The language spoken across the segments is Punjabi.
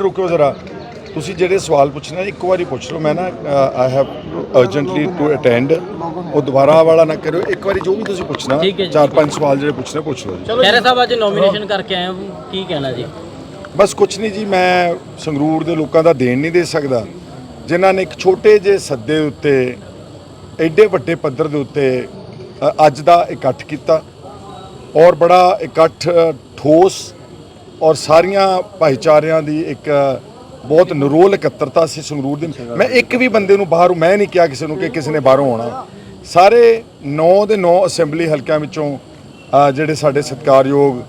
ਰੁਕੋ ਜ਼ਰਾ। ਤੁਸੀਂ ਜਿਹੜੇ ਸਵਾਲ ਪੁੱਛਣਾ ਇੱਕ ਵਾਰੀ ਪੁੱਛ ਲਓ। ਮੈਂ ਨਾ I have urgently to attend ਉਹ ਦੁਬਾਰਾ ਵਾਲਾ ਨਾ ਕਰਿਓ। ਇੱਕ ਵਾਰੀ ਜੋ ਵੀ ਤੁਸੀਂ ਪੁੱਛਣਾ ਚਾਰ ਪੰਜ ਸਵਾਲ ਜਿਹੜੇ ਪੁੱਛਣੇ ਪੁੱਛ ਲਓ ਜੀ। ਖੈਰਾ ਸਾਹਿਬ ਅੱਜ ਨੋਮੀਨੇਸ਼ਨ ਕਰਕੇ ਆਏ ਹੋ। ਕੀ ਕਹਿਣਾ ਜੀ? ਬਸ ਕੁਛ ਨਹੀਂ ਜੀ ਮੈਂ ਸੰਗਰੂਰ ਦੇ ਲੋਕਾਂ ਦਾ ਦੇਣ ਨਹੀਂ ਦੇ ਸਕਦਾ। ਜਿਨ੍ਹਾਂ ਨੇ ਇੱਕ ਛੋਟੇ ਜਿਹੇ ਸੱਦੇ ਉੱਤੇ ਐਡੇ ਵੱਡੇ ਪੱਧਰ ਦੇ ਉੱਤੇ ਅੱਜ ਦਾ ਇਕੱਠ ਕੀਤਾ। ਔਰ ਬੜਾ ਇਕੱਠ ਠੋਸ ਔਰ ਸਾਰੀਆਂ ਭਾਈਚਾਰਿਆਂ ਦੀ ਇੱਕ ਬਹੁਤ ਨਿਰੋਲ ਇਕੱਤਰਤਾ ਸੀ ਸੰਗਰੂਰ ਦੀ। ਮੈਂ ਇੱਕ ਵੀ ਬੰਦੇ ਨੂੰ ਬਾਹਰੋਂ ਮੈਂ ਨਹੀਂ ਕਿਹਾ ਕਿਸੇ ਨੂੰ ਕਿ ਕਿਸੇ ਨੇ ਬਾਹਰੋਂ ਆਉਣਾ। ਸਾਰੇ 9 ਦੇ 9 ਅਸੈਂਬਲੀ ਹਲਕਿਆਂ ਵਿੱਚੋਂ ਜਿਹੜੇ ਸਾਡੇ ਸਤਿਕਾਰਯੋਗ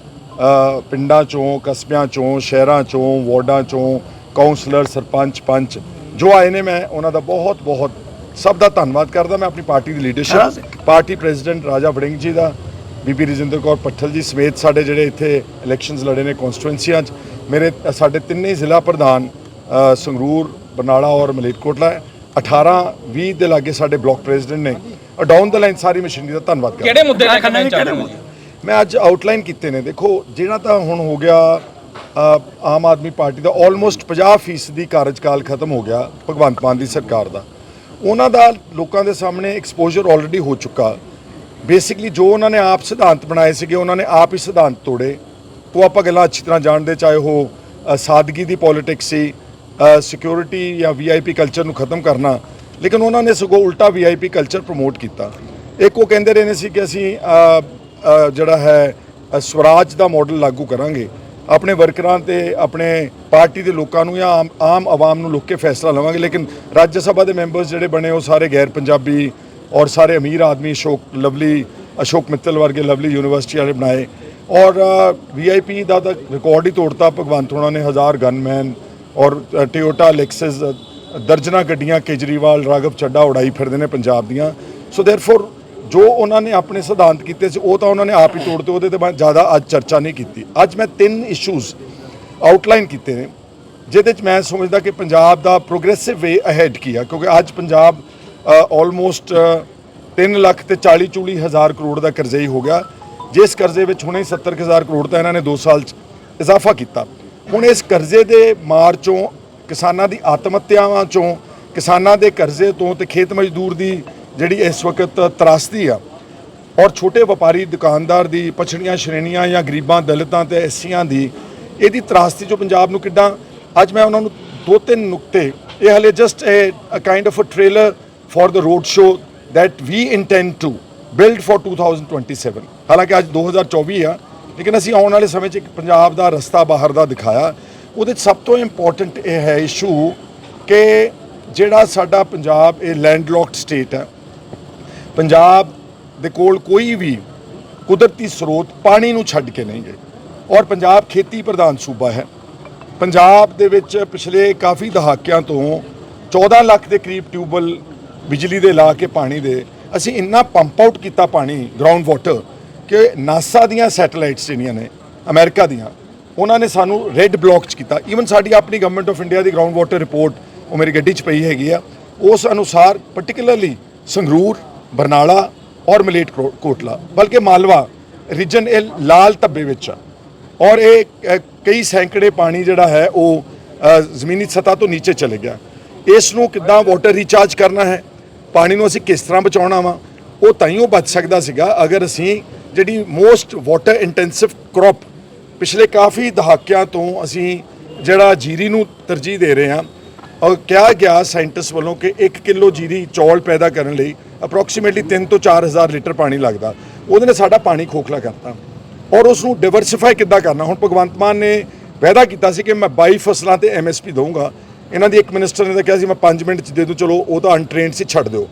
ਪਿੰਡਾਂ ਚੋਂ ਕਸਬਿਆਂ ਚੋਂ ਸ਼ਹਿਰਾਂ ਚੋਂ ਵਾਰਡਾਂ ਚੋਂ ਕਾਉਂਸਲਰ ਸਰਪੰਚ ਪੰਚ ਜੋ ਆਏ ਨੇ ਮੈਂ ਉਹਨਾਂ ਦਾ ਬਹੁਤ ਬਹੁਤ ਸਭ ਦਾ ਧੰਨਵਾਦ ਕਰਦਾ। ਮੈਂ ਆਪਣੀ ਪਾਰਟੀ ਦੀ leadership party president Raja Warring ji ਦਾ ਬੀਬੀ ਰਜਿੰਦਰ ਕੌਰ ਪੱਠਲ ਜੀ ਸਮੇਤ ਸਾਡੇ ਜਿਹੜੇ ਇੱਥੇ ਇਲੈਕਸ਼ਨਸ ਲੜੇ ਨੇ ਕਨਸਟੀਟੂਐਂਸੀਆਂ 'ਚ ਮੇਰੇ ਸਾਡੇ ਤਿੰਨੇ ਹੀ ਜ਼ਿਲ੍ਹਾ ਪ੍ਰਧਾਨ ਸੰਗਰੂਰ ਬਰਨਾਲਾ ਔਰ ਮਲੇਰਕੋਟਲਾ ਹੈ। 18 20 ਦੇ ਲਾਗੇ ਸਾਡੇ ਬਲਾਕ ਪ੍ਰੈਜ਼ੀਡੈਂਟ ਨੇ। ਔਰ down the line sorry machinery ਦਾ ਧੰਨਵਾਦ ਕਰਦਾ ਕਿਹੜੇ ਮੁੱਦੇ ਲੈ ਕੇ ਮੈਂ ਚਾਹੁੰਦਾ ਹਾਂ ਮੈਂ ਅੱਜ ਆਊਟਲਾਈਨ ਕੀਤੇ ਨੇ। ਦੇਖੋ ਜਿਹੜਾ ਤਾਂ ਹੁਣ ਹੋ ਗਿਆ ਆਮ ਆਦਮੀ ਪਾਰਟੀ ਦਾ ਆਲਮੋਸਟ 50% ਦੀ ਕਾਰਜਕਾਲ ਖਤਮ ਹੋ ਗਿਆ ਭਗਵੰਤ ਮਾਨ ਦੀ ਸਰਕਾਰ ਦਾ। ਉਹਨਾਂ ਦਾ ਲੋਕਾਂ ਦੇ ਸਾਹਮਣੇ ਐਕਸਪੋਜ਼ਰ ਆਲਰੇਡੀ ਹੋ ਚੁੱਕਾ। ਬੇਸਿਕਲੀ ਜੋ ਉਹਨਾਂ ਨੇ ਆਪ ਸਿਧਾਂਤ ਬਣਾਏ ਸੀਗੇ, ਉਹਨਾਂ ਨੇ ਆਪ ਹੀ ਸਿਧਾਂਤ ਤੋੜੇ। ਉਹ ਆਪਾਂ ਗੱਲਾਂ ਅੱਛੀ ਤਰ੍ਹਾਂ ਜਾਣਦੇ, ਚਾਹੇ ਉਹ ਸਾਦਗੀ ਦੀ ਪੋਲਿਟਿਕਸ ਸੀ ਸਿਕਿਉਰਿਟੀ ਜਾਂ ਵੀਆਈਪੀ ਕਲਚਰ ਨੂੰ ਖਤਮ ਕਰਨਾ। ਲੇਕਿਨ ਉਹਨਾਂ ਨੇ ਸਗੋਂ ਉਲਟਾ ਵੀਆਈਪੀ ਕਲਚਰ ਪ੍ਰਮੋਟ ਕੀਤਾ। ਇੱਕ ਉਹ ਕਹਿੰਦੇ ਰਹੇ ਨੇ ਸੀ ਕਿ ਅਸੀਂ ਜਿਹੜਾ ਹੈ ਸਵਰਾਜ ਦਾ ਮਾਡਲ ਲਾਗੂ ਕਰਾਂਗੇ। ਆਪਣੇ ਵਰਕਰਾਂ ਤੇ, ਆਪਣੇ ਪਾਰਟੀ ਦੇ ਲੋਕਾਂ ਨੂੰ ਜਾਂ ਆਮ ਆਮ ਆਵਾਮ ਨੂੰ ਲੁੱਕ ਕੇ ਫੈਸਲਾ ਲਵਾਂਗੇ। ਲੇਕਿਨ ਰਾਜ ਸਭਾ ਦੇ ਮੈਂਬਰਸ ਜਿਹੜੇ ਬਣੇ, ਉਹ ਸਾਰੇ ਗੈਰ ਪੰਜਾਬੀ ਔਰ ਸਾਰੇ ਅਮੀਰ ਆਦਮੀ ਅਸ਼ੋਕ, ਲਵਲੀ, ਅਸ਼ੋਕ ਮਿੱਤਲ ਵਰਗੇ ਲਵਲੀ ਯੂਨੀਵਰਸਿਟੀ ਵਾਲੇ ਬਣਾਏ। ਔਰ ਵੀਆਈਪੀ ਦਾ ਤਾਂ ਰਿਕਾਰਡ ਹੀ ਤੋੜਤਾ ਭਗਵੰਤ ਹੋਣਾ ਨੇ, ਹਜ਼ਾਰ ਗਨਮੈਨ ਔਰ ਟਿਓਟਾ ਲੈਕਸਸ ਦਰਜਨਾ ਗੱਡੀਆਂ ਕੇਜਰੀਵਾਲ, ਰਾਘਵ ਚੱਡਾ ਉਡਾਈ ਫਿਰਦੇ ਨੇ ਪੰਜਾਬ ਦੀਆਂ। ਸੋ ਦੇਅਰਫੋਰ ਜੋ ਉਹਨਾਂ ਨੇ ਆਪਣੇ ਸਿਧਾਂਤ ਕੀਤੇ ਸੀ, ਉਹ ਤਾਂ ਉਹਨਾਂ ਨੇ ਆਪ ਹੀ ਤੋੜਤੇ ਉਹਦੇ ਤੇ ਮੈਂ ਜ਼ਿਆਦਾ ਅੱਜ ਚਰਚਾ ਨਹੀਂ ਕੀਤੀ। ਅੱਜ ਮੈਂ ਤਿੰਨ ਇਸ਼ੂਜ਼ ਆਊਟਲਾਈਨ ਕੀਤੇ ਨੇ, ਜਿਹਦੇ ਚ ਮੈਂ ਸਮਝਦਾ ਕਿ ਪੰਜਾਬ ਦਾ ਪ੍ਰੋਗਰੈਸਿਵ ਵੇ ਅਹੈਡ ਕੀਆ ਕਿਉਂਕਿ ਅੱਜ ਪੰਜਾਬ ਆਲਮੋਸਟ 3 ਲੱਖ ਤੇ 40 ਚੂਲੀ ਹਜ਼ਾਰ ਕਰੋੜ ਦਾ ਕਰਜ਼ਈ ਹੋ ਗਿਆ। ਜਿਸ ਕਰਜ਼ੇ ਵਿੱਚ ਹੁਣੇ 70 ਕੁ ਹਜ਼ਾਰ ਕਰੋੜ ਤਾਂ ਇਹਨਾਂ ਨੇ 2 ਸਾਲ ਚ ਇਜ਼ਾਫਾ ਕੀਤਾ। ਹੁਣ ਇਸ ਕਰਜ਼ੇ ਦੇ ਮਾਰ ਚੋਂ, ਕਿਸਾਨਾਂ ਦੀ ਆਤਮ ਹੱਤਿਆਵਾਂ ਚੋਂ, ਕਿਸਾਨਾਂ ਦੇ ਕਰਜ਼ੇ ਤੋਂ ਤੇ ਖੇਤ ਮਜ਼ਦੂਰ ਦੀ ਜਿਹੜੀ ਇਸ ਵਕਤ ਤਰਾਸਦੀ ਆ, ਔਰ ਛੋਟੇ ਵਪਾਰੀ ਦੁਕਾਨਦਾਰ ਦੀ ਪਛੜੀਆਂ ਸ਼੍ਰੇਣੀਆਂ ਜਾਂ ਗਰੀਬਾਂ, ਦਲਿਤਾਂ ਤੇ ਐਸੀਆਂ ਦੀ, ਇਹਦੀ ਤਰਾਸਦੀ ਜੋ ਪੰਜਾਬ ਨੂੰ ਕਿੱਦਾਂ ਅੱਜ ਮੈਂ ਉਹਨਾਂ ਨੂੰ ਦੋ ਤਿੰਨ ਨੁਕਤੇ, ਇਹ ਹਲੇ just uh kind of uh trailer for the road show that we intend to build for 2027 ਹਾਲਾਂਕਿ ਅੱਜ 2024 ਆ, ਲੇਕਿਨ ਅਸੀਂ ਆਉਣ ਵਾਲੇ ਸਮੇਂ 'ਚ ਇੱਕ ਪੰਜਾਬ ਦਾ ਰਸਤਾ ਬਾਹਰ ਦਾ ਦਿਖਾਇਆ। ਉਹਦੇ 'ਚ ਸਭ ਤੋਂ ਇੰਪੋਰਟੈਂਟ ਇਹ ਹੈ ਇਸ਼ੂ ਕਿ ਜਿਹੜਾ ਸਾਡਾ ਪੰਜਾਬ, ਇਹ ਲੈਂਡਲੌਕਡ ਸਟੇਟ ਹੈ। ਪੰਜਾਬ ਦੇ ਕੋਲ ਕੋਈ ਵੀ ਕੁਦਰਤੀ ਸਰੋਤ ਪਾਣੀ ਨੂੰ ਛੱਡ ਕੇ ਨਹੀਂ ਗਏ ਔਰ ਪੰਜਾਬ ਖੇਤੀ ਪ੍ਰਧਾਨ ਸੂਬਾ ਹੈ। ਪੰਜਾਬ ਦੇ ਵਿੱਚ ਪਿਛਲੇ ਕਾਫੀ ਦਹਾਕਿਆਂ ਤੋਂ 14 ਲੱਖ ਦੇ ਕਰੀਬ ਟਿਊਬਲ ਬਿਜਲੀ ਦੇ ਲਾ ਕੇ ਪਾਣੀ ਦੇ, ਅਸੀਂ ਇੰਨਾ ਪੰਪ ਆਊਟ ਕੀਤਾ ਪਾਣੀ ਗਰਾਊਂਡ ਵਾਟਰ ਕਿ ਨਾਸਾ ਦੀਆਂ ਸੈਟੇਲਾਈਟਸ ਜਿਹੜੀਆਂ ਨੇ, ਅਮਰੀਕਾ ਦੀਆਂ, ਉਹਨਾਂ ਨੇ ਸਾਨੂੰ ਰੈੱਡ ਬਲੌਕ ਚ ਕੀਤਾ। ਈਵਨ ਸਾਡੀ ਆਪਣੀ ਗਵਰਨਮੈਂਟ ਆਫ ਇੰਡੀਆ ਦੀ ਗਰਾਊਂਡ ਵਾਟਰ ਰਿਪੋਰਟ ਉਹ ਮੇਰੀ ਗੱਡੀ 'ਚ ਪਈ ਹੈਗੀ ਆ, ਉਸ ਅਨੁਸਾਰ ਪਾਰਟਿਕੂਲਰਲੀ ਸੰਗਰੂਰ, ਬਰਨਾਲਾ ਔਰ ਮਲੇਟ ਕੋਟਲਾ, ਬਲਕਿ ਮਾਲਵਾ ਰੀਜਨ ਇਹ ਲਾਲ ਧੱਬੇ ਵਿੱਚ ਆ। ਔਰ ਇਹ ਕਈ ਸੈਂਕੜੇ ਪਾਣੀ ਜਿਹੜਾ ਹੈ ਉਹ ਜ਼ਮੀਨੀ ਸਤ੍ਹਾ ਤੋਂ ਨੀਚੇ ਚਲੇ ਗਿਆ। ਇਸ ਨੂੰ ਕਿੱਦਾਂ ਵਾਟਰ ਰੀਚਾਰਜ ਕਰਨਾ ਹੈ? ਪਾਣੀ ਨੂੰ ਅਸੀਂ ਕਿਸ ਤਰ੍ਹਾਂ ਬਚਾਉਣਾ ਵਾ, ਉਹ ਤਾਂ ਹੀ ਉਹ ਬਚ ਸਕਦਾ ਸੀਗਾ, ਅਗਰ ਅਸੀਂ ਜਿਹੜੀ ਮੋਸਟ ਵਾਟਰ ਇੰਟੈਂਸਿਵ ਕ੍ਰੌਪ ਪਿਛਲੇ ਕਾਫੀ ਦਹਾਕਿਆਂ ਤੋਂ ਅਸੀਂ ਜਿਹੜਾ ਜੀਰੀ ਨੂੰ ਤਰਜੀਹ ਦੇ ਰਹੇ ਹਾਂ ਔਰ ਕਿਹਾ ਗਿਆ ਸਾਇੰਟਿਸਟ ਵੱਲੋਂ ਕਿ 1 ਕਿਲੋ ਜੀਰੀ ਚੌਲ ਪੈਦਾ ਕਰਨ ਲਈ ਅਪਰੋਕਸੀਮੇਟਲੀ 3 ਤੋਂ 4000 ਲੀਟਰ ਪਾਣੀ ਲੱਗਦਾ। ਉਹਦੇ ਨੇ ਸਾਡਾ ਪਾਣੀ ਖੋਖਲਾ ਕਰਤਾ। ਔਰ ਉਸ ਨੂੰ ਡਿਵਰਸਿਫਾਈ ਕਿੱਦਾਂ ਕਰਨਾ? ਹੁਣ ਭਗਵੰਤ ਮਾਨ ਨੇ ਵਾਅਦਾ ਕੀਤਾ ਸੀ ਕਿ ਮੈਂ 22 ਫਸਲਾਂ ਤੇ ਐਮਐਸਪੀ ਦਊਂਗਾ। ਇਹਨਾਂ ਦੀ ਇੱਕ ਮਿਨਿਸਟਰ ਨੇ ਤਾਂ ਕਿਹਾ ਸੀ, ਮੈਂ 5 ਮਿੰਟ ਚ ਦੇ ਦੂੰ, ਚਲੋ, ਉਹ ਤਾਂ ਅਨਟ੍ਰੇਨਡ ਸੀ, ਛੱਡ ਦਿਓ।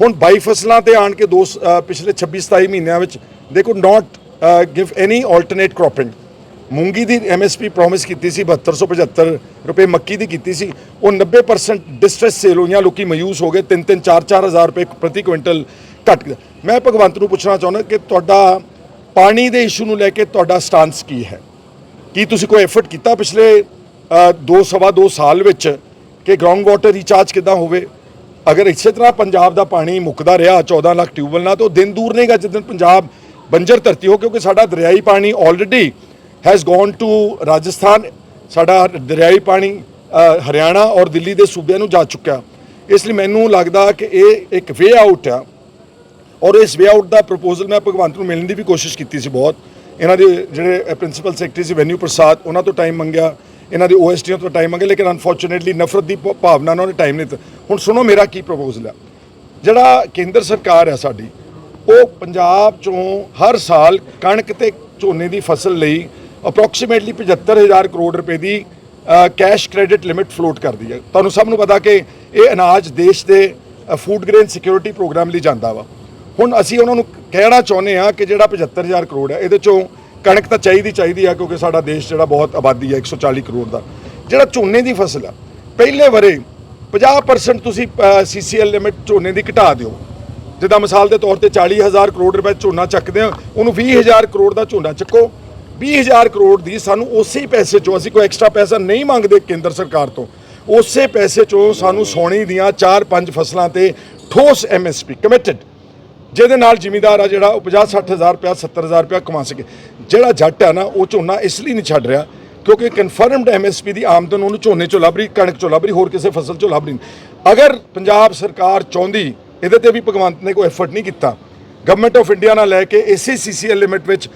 ਹੁਣ ਬਾਈ ਫਸਲਾਂ ਤੇ ਆਣ ਕੇ ਦੋ ਸ- ਪਿਛਲੇ 26 27 ਮਹੀਨਿਆਂ ਵਿੱਚ ਦੇ could not give any alternate cropping ਮੂੰਗੀ ਦੀ ਐਮਐਸਪੀ ਪ੍ਰੋਮਿਸ ਕੀਤੀ ਸੀ 7275 ਰੁਪਏ ਮੱਕੀ ਦੀ ਕੀਤੀ ਸੀ। ਉਹ 90% ਡਿਸਟ੍ਰੈਸ ਸੇਲ ਹੋਈਆਂ, ਲੋਕੀ ਮਾਯੂਸ ਹੋ ਗਏ 3-3 4-4 ਹਜ਼ਾਰ ਰੁਪਏ ਪ੍ਰਤੀ ਕੁਇੰਟਲ ਘਟ ਗਿਆ ਮੈਂ ਭਗਵੰਤ ਨੂੰ ਪੁੱਛਣਾ ਚਾਹੁੰਦਾ ਕਿ ਤੁਹਾਡਾ ਪਾਣੀ ਦੇ ਇਸ਼ੂ ਨੂੰ ਲੈ ਕੇ ਤੁਹਾਡਾ ਸਟਾਂਸ ਕੀ ਹੈ? ਕੀ ਤੁਸੀਂ ਕੋਈ ਐਫਰਟ ਕੀਤਾ ਪਿਛਲੇ ਅ, ਦੋ ਸਵਾ ਦੋ ਸਾਲ ਵਿੱਚ ਕਿ ਗਰਾਊਂਡ ਵਾਟਰ ਰੀਚਾਰਜ ਕਿੱਦਾਂ ਹੋਵੇ? ਅਗਰ ਇਸੇ ਤਰ੍ਹਾਂ ਪੰਜਾਬ ਦਾ ਪਾਣੀ ਮੁੱਕਦਾ ਰਿਹਾ 14 ਲੱਖ ਟਿਊਬਲ ਨਾਲ ਤਾਂ ਉਹ ਦਿਨ ਦੂਰ ਨਹੀਂਗਾ ਜਿੱਦਣ ਪੰਜਾਬ ਬੰਜਰ ਧਰਤੀ ਹੋ ਕਿਉਂਕਿ ਸਾਡਾ ਦਰਿਆਈ ਪਾਣੀ already has gone to Rajasthan ਸਾਡਾ ਦਰਿਆਈ ਪਾਣੀ ਹਰਿਆਣਾ ਔਰ ਦਿੱਲੀ ਦੇ ਸੂਬਿਆਂ ਨੂੰ ਜਾ ਚੁੱਕਿਆ। ਇਸ ਲਈ ਮੈਨੂੰ ਲੱਗਦਾ ਕਿ ਇਹ ਇੱਕ ਵੇ ਆਊਟ ਆ। ਔਰ ਇਸ ਵੇ ਆਊਟ ਦਾ ਪ੍ਰਪੋਜ਼ਲ ਮੈਂ ਭਗਵੰਤ ਨੂੰ ਮਿਲਣ ਦੀ ਵੀ ਕੋਸ਼ਿਸ਼ ਕੀਤੀ ਸੀ ਬਹੁਤ। ਇਹਨਾਂ ਦੇ ਜਿਹੜੇ ਪ੍ਰਿੰਸੀਪਲ ਸੈਕਟਰੀ ਸੀ ਵੈਨਿਊ ਪ੍ਰਸਾਦ ਉਹਨਾਂ ਤੋਂ ਟਾਈਮ ਮੰਗਿਆ। ਇਹਨਾਂ ਦੇ ਓਐਸਟੀਆਂ ਤੋਂ ਟਾਈਮ ਮੰਗਿਆ ਲੇਕਿਨ ਅਨਫੋਰਚੂਨੇਟਲੀ ਨਫ਼ਰਤ ਦੀ ਭਾਵਨਾ ਨਾਲ ਉਹਨੇ ਟਾਈਮ ਨਹੀਂ ਦਿੱਤਾ। ਹੁਣ ਸੁਣੋ ਮੇਰਾ ਕੀ ਪ੍ਰਪੋਜ਼ਲ ਹੈ ਜਿਹੜਾ ਕੇਂਦਰ ਸਰਕਾਰ ਹੈ ਸਾਡੀ, ਉਹ ਪੰਜਾਬ ਚੋਂ ਹਰ ਸਾਲ ਕਣਕ ਤੇ ਝੋਨੇ ਦੀ ਫਸਲ ਲਈ ਅਪਰੋਕਸੀਮੇਟਲੀ 75000 ਕਰੋੜ ਰੁਪਏ ਦੀ ਕੈਸ਼ ਕ੍ਰੈਡਿਟ ਲਿਮਿਟ ਫਲੋਟ ਕਰਦੀ ਹੈ ਤੁਹਾਨੂੰ ਸਭ ਨੂੰ ਪਤਾ ਕਿ ਇਹ ਅਨਾਜ ਦੇਸ਼ ਦੇ ਫੂਡ ਗ੍ਰੇਨ ਸਿਕਿਉਰਿਟੀ ਪ੍ਰੋਗਰਾਮ ਲਈ ਜਾਂਦਾ ਵਾ। ਹੁਣ ਅਸੀਂ ਉਹਨਾਂ ਨੂੰ ਕਹਿਣਾ ਚਾਹੁੰਦੇ ਆ ਕਿ ਜਿਹੜਾ 75000 ਕਰੋੜ ਹੈ ਇਹਦੇ ਚੋਂ ਕਣਕ ਤਾਂ ਚਾਹੀਦੀ ਚਾਹੀਦੀ ਆ, ਕਿਉਂਕਿ ਸਾਡਾ ਦੇਸ਼ ਜਿਹੜਾ ਬਹੁਤ ਆਬਾਦੀ ਹੈ 140 ਕਰੋੜ ਦਾ। ਜਿਹੜਾ ਝੋਨੇ ਦੀ ਫਸਲ ਆ, ਪਹਿਲੇ ਵਰੇ 50% ਤੁਸੀਂ ਸੀਸੀਐਲ ਲਿਮਿਟ ਝੋਨੇ ਦੀ ਘਟਾ ਦਿਓ। ਜਿੱਦਾਂ ਮਿਸਾਲ ਦੇ ਤੌਰ ਤੇ 40000 ਕਰੋੜ ਰੁਪਏ ਝੋਨਾ ਚੱਕਦੇ ਆ, ਉਹਨੂੰ 20000 ਕਰੋੜ ਦਾ ਝੋਨਾ ਚੱਕੋ। 20000 ਕਰੋੜ ਦੀ ਸਾਨੂੰ ਉਸੇ ਪੈਸੇ ਚੋਂ, ਅਸੀਂ ਕੋਈ ਐਕਸਟਰਾ ਪੈਸਾ ਨਹੀਂ ਮੰਗਦੇ ਕੇਂਦਰ ਸਰਕਾਰ ਤੋਂ। ਉਸੇ ਪੈਸੇ ਚੋਂ ਸਾਨੂੰ ਸੋਨੇ ਦੀਆਂ 4-5 ਫਸਲਾਂ ਤੇ ਠੋਸ ਐਮਐਸਪੀ ਕਮਿਟਡ ਜਿਹਦੇ ਨਾਲ ਜ਼ਿਮੀਦਾਰ ਆ ਜਿਹੜਾ, ਉਹ 50 60000 ਰੁਪਇਆ 70000 ਰੁਪਇਆ ਕਮਾ ਸਕੇ। ਜਿਹੜਾ ਜੱਟ ਹੈ ਨਾ, ਉਹ ਝੋਨਾ ਇਸ ਲਈ ਨਹੀਂ ਛੱਡ ਰਿਹਾ, ਕਿਉਂਕਿ ਕਨਫਰਮਡ ਐਮਐਸਪੀ ਦੀ ਆਮਦਨ ਉਹਨੂੰ ਝੋਨੇ ਚੋਂ ਲੱਭ ਰਹੀ, ਕਣਕ ਚੋਂ ਲੱਭ ਰਹੀ, ਹੋਰ ਕਿਸੇ ਫਸਲ ਚੋਂ ਲੱਭ ਰਹੀ ਅਗਰ ਪੰਜਾਬ ਸਰਕਾਰ ਚਾਹੁੰਦੀ, ਇਹਦੇ ਤੇ ਵੀ ਭਗਵੰਤ ਨੇ ਕੋਈ ਐਫਰਟ ਨਹੀਂ ਕੀਤਾ ਗਵਰਨਮੈਂਟ ਆਫ ਇੰਡੀਆ ਨਾਲ ਲੈ ਕੇ ਇਸੇ ਸੀਸੀਐਲ ਲਿਮਿਟ ਵਿੱਚ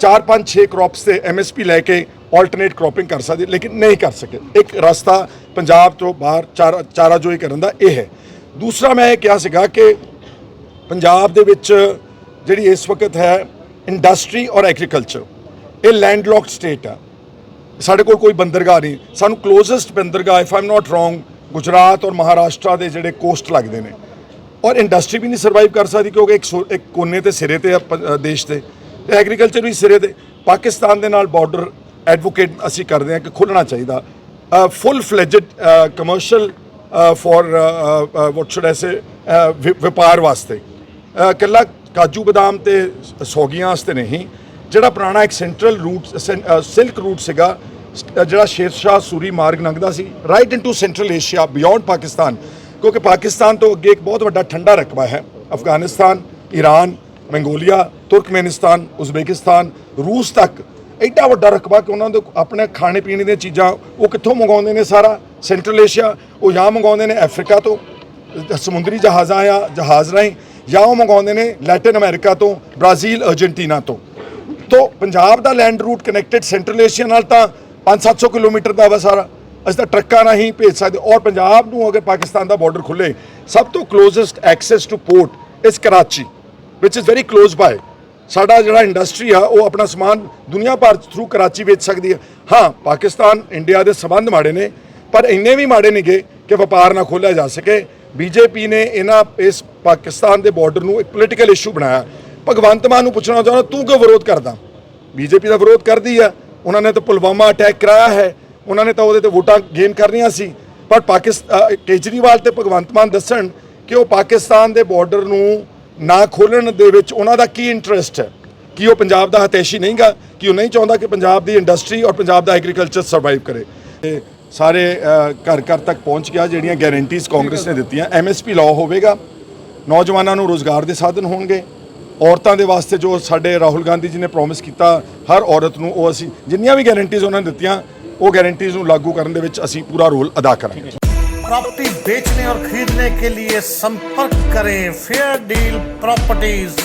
4 5 6 ਕ੍ਰੌਪਸ ਤੇ ਐਮਐਸਪੀ ਲੈ ਕੇ ਆਲਟਰਨੇਟ ਕ੍ਰੌਪਿੰਗ ਕਰ ਸਕਦੇ, ਲੇਕਿਨ ਨਹੀਂ ਕਰ ਸਕੇ। ਇੱਕ ਰਸਤਾ ਪੰਜਾਬ ਤੋਂ ਬਾਹਰ, ਚਾਰਾ ਚਾਰਾਜੋਈ ਕਰਨ ਦਾ ਇਹ ਹੈ। ਦੂਸਰਾ ਮੈਂ ਇਹ ਕਿਹਾ ਸੀਗਾ ਕਿ ਪੰਜਾਬ ਦੇ ਵਿੱਚ ਜਿਹੜੀ ਇਸ ਵਕਤ ਹੈ ਇੰਡਸਟਰੀ ਔਰ ਐਗਰੀਕਲਚਰ ਇਹ ਲੈਂਡਲੌਕਡ ਸਟੇਟ ਆ ਸਾਡੇ ਕੋਲ ਕੋਈ ਬੰਦਰਗਾਹ ਨਹੀਂ ਸਾਨੂੰ ਕਲੋਜ਼ੈਸਟ ਬੰਦਰਗਾਹ if I'm not wrong Gujarat ਔਰ ਮਹਾਰਾਸ਼ਟਰ ਦੇ ਜਿਹੜੇ ਕੋਸਟ ਲੱਗਦੇ ਨੇ ਔਰ ਇੰਡਸਟਰੀ ਵੀ ਨਹੀਂ ਸਰਵਾਈਵ ਕਰ ਸਕਦੀ ਕਿਉਂਕਿ ਇੱਕ ਸੋ- ਇੱਕ ਕੋਨੇ ਤੇ ਸਿਰੇ ਤੇ ਦੇਸ਼ ਦੇ ਤੇ ਐਗਰੀਕਲਚਰ ਵੀ ਸਿਰੇ ਤੇ ਪਾਕਿਸਤਾਨ ਦੇ ਨਾਲ ਬਾਰਡਰ ਐਡਵੋਕੇਟ ਅਸੀਂ ਕਰਦੇ ਹਾਂ ਕਿ ਖੁੱਲਣਾ ਚਾਹੀਦਾ full fledged commercial for what should I say ਵਪਾਰ ਵਾਸਤੇ ਅ, ਇਕੱਲਾ ਕਾਜੂ ਬਦਾਮ ਤੇ ਸੌਗੀਆਂ ਵਾਸਤੇ ਨਹੀਂ, ਜਿਹੜਾ ਪੁਰਾਣਾ ਇੱਕ ਸੈਂਟਰਲ ਰੂਟ ਸਿਲਕ ਰੂਟ ਸੀਗਾ ਸ- ਜਿਹੜਾ ਸ਼ੇਰਸ਼ਾਹ ਸੂਰੀ ਮਾਰਗ ਲੰਘਦਾ ਸੀ right into Central Asia beyond Pakistan, ਕਿਉਂਕਿ ਪਾਕਿਸਤਾਨ ਤੋਂ ਅੱਗੇ ਇੱਕ ਬਹੁਤ ਵੱਡਾ ਠੰਡਾ ਰਕਬਾ ਹੈ, Afghanistan Iran Mongolia, Turkmenistan, Uzbekistan, ਰੂਸ ਤੱਕ ਐਡਾ ਵੱਡਾ ਰਕਬਾ ਕਿ ਉਹਨਾਂ ਦੇ ਆਪਣੇ ਖਾਣੇ ਪੀਣੇ ਦੀਆਂ ਚੀਜ਼ਾਂ, ਉਹ ਕਿੱਥੋਂ ਮੰਗਾਉਂਦੇ ਨੇ ਸਾਰਾ ਸੈਂਟਰਲ ਏਸ਼ੀਆ ਉਹ ਜਾਂ ਮੰਗਾਉਂਦੇ ਨੇ ਅਫਰੀਕਾ ਤੋਂ ਸਮੁੰਦਰੀ ਜਹਾਜ਼ਾਂ ਜਾਂ ਜਹਾਜ਼ ਰਾਹੀਂ ਜਾਂ ਉਹ ਮੰਗਾਉਂਦੇ ਨੇ ਲੈਟਿਨ ਅਮਰੀਕਾ ਤੋਂ, ਬ੍ਰਾਜ਼ੀਲ, ਅਰਜਨਟੀਨਾ ਤੋਂ। ਤੋਂ ਪੰਜਾਬ ਦਾ land route connected Central Asia ਨਾਲ ਤਾਂ 5-700 ਕਿਲੋਮੀਟਰ ਦਾ ਵਾ ਸਾਰਾ। ਅਸੀਂ ਤਾਂ ਟਰੱਕਾਂ ਰਾਹੀਂ ਭੇਜ ਸਕਦੇ ਔਰ ਪੰਜਾਬ ਨੂੰ ਅਗਰ ਪਾਕਿਸਤਾਨ ਦਾ ਬਾਰਡਰ ਖੁੱਲੇ, ਸਭ ਤੋਂ ਕਲੋਜ਼ੈਸਟ access to port is Karachi which is very close by ਸਾਡਾ ਜਿਹੜਾ ਇੰਡਸਟਰੀ ਆ, ਉਹ ਆਪਣਾ ਸਮਾਨ ਦੁਨੀਆ ਭਰ ਥਰੂ ਕਰਾਚੀ ਵੇਚ ਸਕਦੀ ਹੈ। ਹਾਂ, ਪਾਕਿਸਤਾਨ ਇੰਡੀਆ ਦੇ ਸਬੰਧ ਮਾੜੇ ਨੇ, ਪਰ ਇੰਨੇ ਵੀ ਮਾੜੇ ਨਹੀਂਗੇ ਕਿ ਵਪਾਰ ਨਾ ਖੋਲਿਆ ਜਾ ਸਕੇ। ਬੀਜੇਪੀ ਨੇ ਇਹਨਾਂ ਇਸ ਪਾਕਿਸਤਾਨ ਦੇ ਬਾਰਡਰ ਨੂੰ ਇੱਕ ਪੋਲੀਟੀਕਲ ਇਸ਼ੂ ਬਣਾਇਆ। ਭਗਵੰਤ ਮਾਨ ਨੂੰ ਪੁੱਛਣਾ ਚਾਹੁੰਦਾ, ਤੂੰ ਕਿਉਂ ਵਿਰੋਧ ਕਰਦਾ? ਬੀਜੇਪੀ ਦਾ ਵਿਰੋਧ ਕਰਦੀ ਆ। ਉਹਨਾਂ ਨੇ ਤਾਂ ਪੁਲਵਾਮਾ ਅਟੈਕ ਕਰਾਇਆ ਹੈ। ਉਹਨਾਂ ਨੇ ਤਾਂ ਉਹਦੇ ਤੇ ਵੋਟਾਂ ਗੇਨ ਕਰਨੀਆਂ ਸੀ। ਪਰ ਪਾਕਿਸਤਾਨ ਕੇਜਰੀਵਾਲ ਤੇ ਭਗਵੰਤ ਮਾਨ ਦੱਸਣ ਕਿ ਉਹ ਪਾਕਿਸਤਾਨ ਦੇ ਬਾਰਡਰ ਨੂੰ ਨਾ ਖੋਲਣ ਦੇ ਵਿੱਚ ਉਹਨਾਂ ਦਾ ਕੀ ਇੰਟਰਸਟ ਹੈ। ਕਿ ਉਹ ਪੰਜਾਬ ਦਾ ਹਤੈਸ਼ੀ ਨਹੀਂਗਾ, ਕਿ ਉਹ ਨਹੀਂ ਚਾਹੁੰਦਾ ਕਿ ਪੰਜਾਬ ਦੀ ਇੰਡਸਟਰੀ ਔਰ ਪੰਜਾਬ ਦਾ ਐਗਰੀਕਲਚਰ ਸਰਵਾਈਵ ਕਰੇ। ਇਹ ਸਾਰੇ ਘਰ ਘਰ ਤੱਕ ਪਹੁੰਚ ਗਿਆ, ਜਿਹੜੀਆਂ ਗਾਰੰਟੀਜ਼ ਕਾਂਗਰਸ ਨੇ ਦਿੱਤੀਆਂ। ਐਮਐਸਪੀ ਲਾਅ ਹੋਵੇਗਾ। ਨੌਜਵਾਨਾਂ ਨੂੰ ਰੋਜ਼ਗਾਰ ਦੇ ਸਾਧਨ ਹੋਣਗੇ ਔਰਤਾਂ ਦੇ ਵਾਸਤੇ ਜੋ ਸਾਡੇ ਰਾਹੁਲ ਗਾਂਧੀ ਜੀ ਨੇ ਪ੍ਰੋਮਿਸ ਕੀਤਾ ਹਰ ਔਰਤ ਨੂੰ ਉਹ ਅਸੀਂ ਜਿੰਨੀਆਂ ਵੀ ਗਾਰੰਟੀਜ਼ ਉਹਨਾਂ ਨੇ ਦਿੱਤੀਆਂ ਉਹ ਗਾਰੰਟੀਜ਼ ਨੂੰ ਲਾਗੂ ਕਰਨ ਦੇ ਵਿੱਚ ਅਸੀਂ ਪੂਰਾ ਰੋਲ ਅਦਾ ਕਰਾਂਗੇ प्रॉपर्टी बेचने और खरीदने के लिए संपर्क करें फेयर डील प्रॉपर्टीज